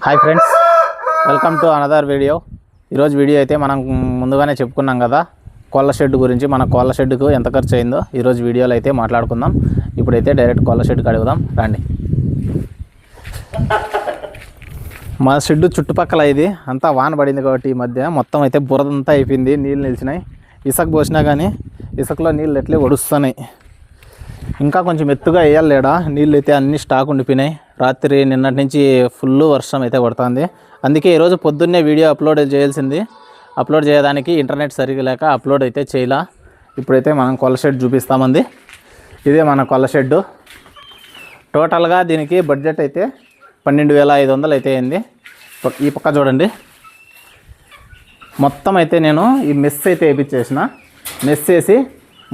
Hi friends welcome to another video ఈరోజు video అయితే మనం ముందుగానే చెప్పుకున్నాం కదా కోళ్ళ షెడ్ గురించి మన కోళ్ళ షెడ్కు ఎంత ఖర్చు అయిందో ఈరోజు వీడియోలో అయితే మాట్లాడుకుందాం. ఇప్పుడైతే డైరెక్ట్ కోళ్ళ షెడ్కి అడుగుదాం రండి. మా షెడ్ చుట్టుపక్కల ఇది అంతా వాన పడింది కాబట్టి ఈ మధ్య మొత్తం అయితే బురదంతా అయిపోయింది నీళ్ళు నిలిచినాయి. ఇసుక పోసినా కానీ ఇసుకలో నీళ్ళు ఎట్లే ఒడుస్తున్నాయి. ఇంకా కొంచెం ఎత్తుగా వేయాలేడా నీళ్ళు అయితే అన్ని స్టాక్ ఉండిపోయినాయి. రాత్రి నిన్నటి నుంచి ఫుల్ వర్షం అయితే పడుతుంది. అందుకే ఈరోజు పొద్దున్నే వీడియో అప్లోడ్ చేయాల్సింది. అప్లోడ్ చేయడానికి ఇంటర్నెట్ సరిగ్గా లేక అప్లోడ్ అయితే చేయలా. ఇప్పుడైతే మనం కొల్ల షెడ్ చూపిస్తామంది. ఇదే మన కొల్ల షెడ్డు. టోటల్గా దీనికి బడ్జెట్ అయితే పన్నెండు వేల ఐదు వందలు అయితే అయింది. ఈ పక్క చూడండి. మొత్తం అయితే నేను ఈ మెస్ అయితే వేయించేసిన మెస్ వేసి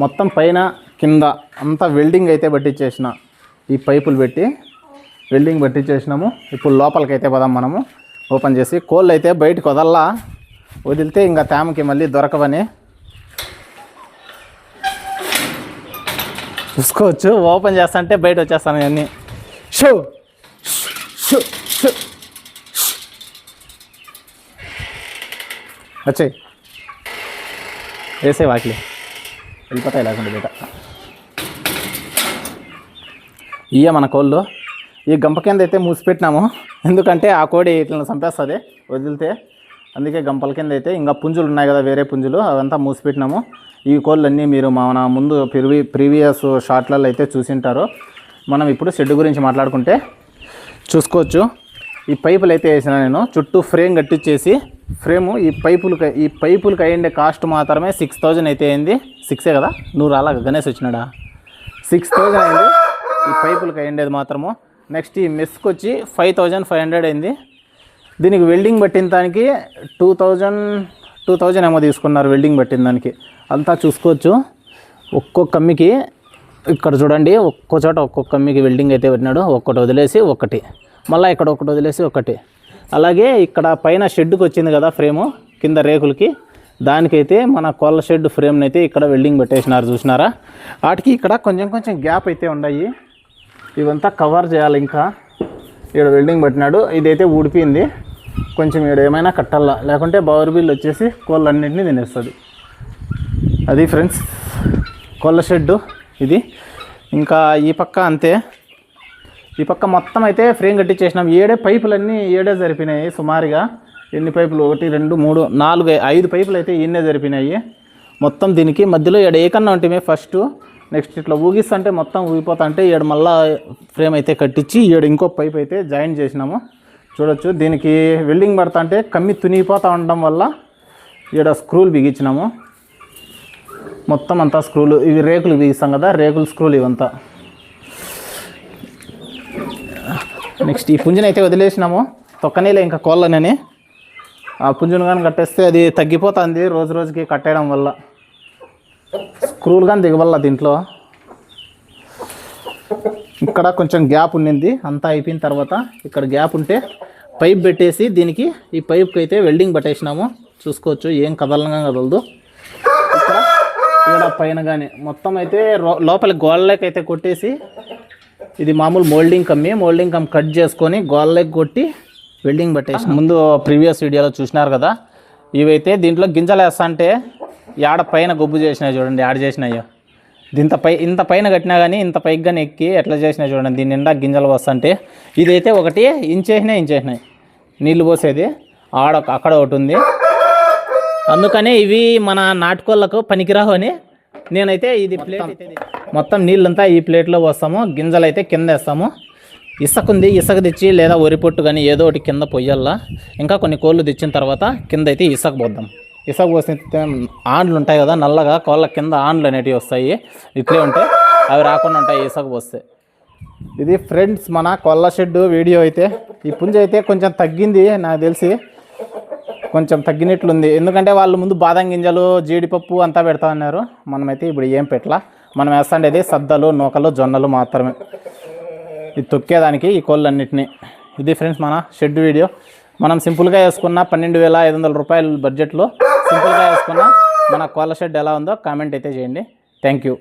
మొత్తం పైన కింద అంతా వెల్డింగ్ అయితే పట్టించేసిన ఈ పైపులు పెట్టి వెల్డింగ్ పట్టించేసినాము. ఇప్పుడు లోపలికైతే పదాం పోదాం మనము. ఓపెన్ చేసి కోళ్ళు అయితే బయటకు వదల్లా. వదిలితే ఇంకా తేమకి మళ్ళీ దొరకవని. చూసుకోవచ్చు. ఓపెన్ చేస్తాంటే బయట వచ్చేస్తాను ఇవన్నీ. షూ! షూ! షూ! వచ్చాయి. వేసే వాకిలి. వెళ్ళిపోతాయి లేకుండా బయట ఇయ్య మన కోళ్ళు. ఈ గంప కింద అయితే మూసిపెట్టినాము. ఎందుకంటే ఆ కోడి ఇట్లా చంపేస్తుంది వదిలితే. అందుకే గంపల కింద అయితే ఇంకా పుంజులు ఉన్నాయి కదా వేరే పుంజులు. అవంతా మూసిపెట్టినాము. ఈ కోళ్ళన్నీ మీరు మన ముందు ప్రివి ప్రీవియస్ షాట్లలో అయితే చూసింటారు. మనం ఇప్పుడు షెడ్ గురించి మాట్లాడుకుంటే చూసుకోవచ్చు. ఈ పైపులు అయితే వేసిన నేను. చుట్టూ ఫ్రేమ్ కట్టించేసి ఫ్రేము ఈ పైపులకి ఈ పైపులకి అయ్యిండే కాస్ట్ మాత్రమే సిక్స్ థౌజండ్ అయితే అయింది. సిక్సే కదా? నువ్వు రాలా గణేష్ వచ్చినాడా? సిక్స్ థౌజండ్ అయింది. ఈ పైపులకి అయ్యిండేది మాత్రము. నెక్స్ట్ ఈ మెస్కి వచ్చి ఫైవ్ థౌజండ్ ఫైవ్ హండ్రెడ్ అయింది. దీనికి వెల్డింగ్ పట్టిన దానికి టూ థౌజండ్ టూ థౌజండ్ ఏమో తీసుకున్నారు వెల్డింగ్ పట్టిన దానికి. అంతా చూసుకోవచ్చు. ఒక్కొక్క కమ్మికి ఇక్కడ చూడండి ఒక్కో చోట ఒక్కొక్క కమ్మికి వెల్డింగ్ అయితే పెట్టినాడు. ఒక్కటి వదిలేసి ఒకటి. మళ్ళీ ఇక్కడ ఒకటి వదిలేసి ఒకటి. అలాగే ఇక్కడ పైన షెడ్కి వచ్చింది కదా ఫ్రేము కింద రేకులకి. దానికైతే మన కోళ్ళ షెడ్ ఫ్రేమ్ని అయితే ఇక్కడ వెల్డింగ్ పెట్టేసినారు చూసినారా? వాటికి ఇక్కడ కొంచెం కొంచెం గ్యాప్ అయితే ఉన్నాయి. ఇవంతా కవర్ చేయాలి ఇంకా. ఇక్కడ వెల్డింగ్ పెట్టినాడు ఇదైతే ఊడిపోయింది. కొంచెం ఇక్కడ ఏమైనా కట్టాలా లేకుంటే బవర్ బిల్ వచ్చేసి కోళ్ళన్నింటినీ తినేస్తుంది. అది ఫ్రెండ్స్ కోళ్ళ షెడ్డు ఇది. ఇంకా ఈ పక్క అంతే. ఈ పక్క మొత్తం అయితే ఫ్రేమ్ కట్టించేసినాం ఏడే పైపులన్నీ ఏడే జరిపినాయి సుమారుగా. ఎన్ని పైపులు? ఒకటి రెండు మూడు నాలుగు ఐదు పైపులు అయితే ఈయనే జరిపినాయి. మొత్తం దీనికి మధ్యలో ఏడు ఏకన్నా ఉంటే ఫస్ట్ నెక్స్ట్ ఇట్లా ఊగిస్తుంటే మొత్తం ఊగిపోతా అంటే ఏడు మళ్ళా ఫ్రేమ్ అయితే కట్టించి ఏడు ఇంకో పైప్ అయితే జాయిన్ చేసినాము. చూడొచ్చు దీనికి వెల్డింగ్ పడతా అంటే కమ్మి తునిగిపోతూ ఉండడం వల్ల ఈడ స్క్రూలు బిగించినాము. మొత్తం అంతా స్క్రూలు ఇవి రేకులు బిగిస్తాం కదా రేకులు స్క్రూలు ఇవంతా. నెక్స్ట్ ఈ పుంజుని అయితే వదిలేసినాము. తొక్కనేలే ఇంకా కోళ్ళనని. ఆ పుంజును కానీ కట్టేస్తే అది తగ్గిపోతుంది రోజు రోజుకి కట్టేయడం వల్ల. స్క్రూలు కానీ దిగవల్ల దీంట్లో. ఇక్కడ కొంచెం గ్యాప్ ఉండింది అంతా అయిపోయిన తర్వాత ఇక్కడ గ్యాప్ ఉంటే పైప్ పెట్టేసి దీనికి ఈ పైప్కి అయితే వెల్డింగ్ పట్టేసినాము. చూసుకోవచ్చు ఏం కదలంగా కదలదు. ఇక్కడ ఇక్కడ పైన కానీ మొత్తం అయితే లోపల గోళ్ళకి అయితే కొట్టేసి ఇది మామూలు మోల్డింగ్ కమ్మి మోల్డింగ్ కమ్ కట్ చేసుకొని గోళ్ళకి కొట్టి వెల్డింగ్ పట్టేసి ముందు ప్రీవియస్ వీడియోలో చూసినారు కదా ఇవైతే దీంట్లో గింజలు వేస్తా అంటే యాడ పైన గొబ్బు చేసినాయి చూడండి యాడ చేసినాయో. దీంత పై ఇంత పైన కట్టినా కానీ ఇంత పైకి కానీ ఎక్కి ఎట్లా చేసినాయి చూడండి దీని నిండా గింజలు వస్తుంటే ఇదైతే ఒకటి ఇంచేసినాయి ఇంచేసినాయి. నీళ్ళు పోసేది ఆడ అక్కడ ఒకటి ఉంది. అందుకనే ఇవి మన నాటుకోళ్ళకు పనికిరావు అని నేనైతే ఇది ప్లేట్ మొత్తం నీళ్ళంతా ఈ ప్లేట్లో పోస్తాము. గింజలు అయితే కింద వేస్తాము. ఇసుక ఉంది ఇసుక తెచ్చి లేదా వరి పొట్టు కానీ ఏదో ఒకటి కింద పొయ్యాలా. ఇంకా కొన్ని కోళ్ళు తెచ్చిన తర్వాత కింద అయితే ఇసుక పోద్దాం. ఇసుక పోస్తే ఆండ్లు ఉంటాయి కదా నల్లగా కోళ్ళ కింద ఆండ్లు అనేటివి వస్తాయి. ఇట్లే ఉంటాయి అవి రాకుండా ఉంటాయి ఇసుక పోస్తే. ఇది ఫ్రెండ్స్ మన కొల్ల షెడ్ వీడియో అయితే. ఈ పుంజ అయితే కొంచెం తగ్గింది నాకు తెలిసి. కొంచెం తగ్గినట్లుంది. ఎందుకంటే వాళ్ళు ముందు బాదం గింజలు జీడిపప్పు అంతా పెడతా ఉన్నారు. మనమైతే ఇప్పుడు ఏం పెట్టలా. మనం వేస్తాండేది సద్దలు నూకలు జొన్నలు మాత్రమే. ఇది తొక్కేదానికి ఈ కోళ్ళన్నిటిని. ఇది ఫ్రెండ్స్ మన షెడ్ వీడియో. మనం సింపుల్గా వేసుకున్న పన్నెండు వేల ఐదు వందల రూపాయల బడ్జెట్లో సింపుల్గా వేసుకున్న మన కోళ్ళ షెడ్ ఎలా ఉందో కామెంట్ అయితే చేయండి. Thank you.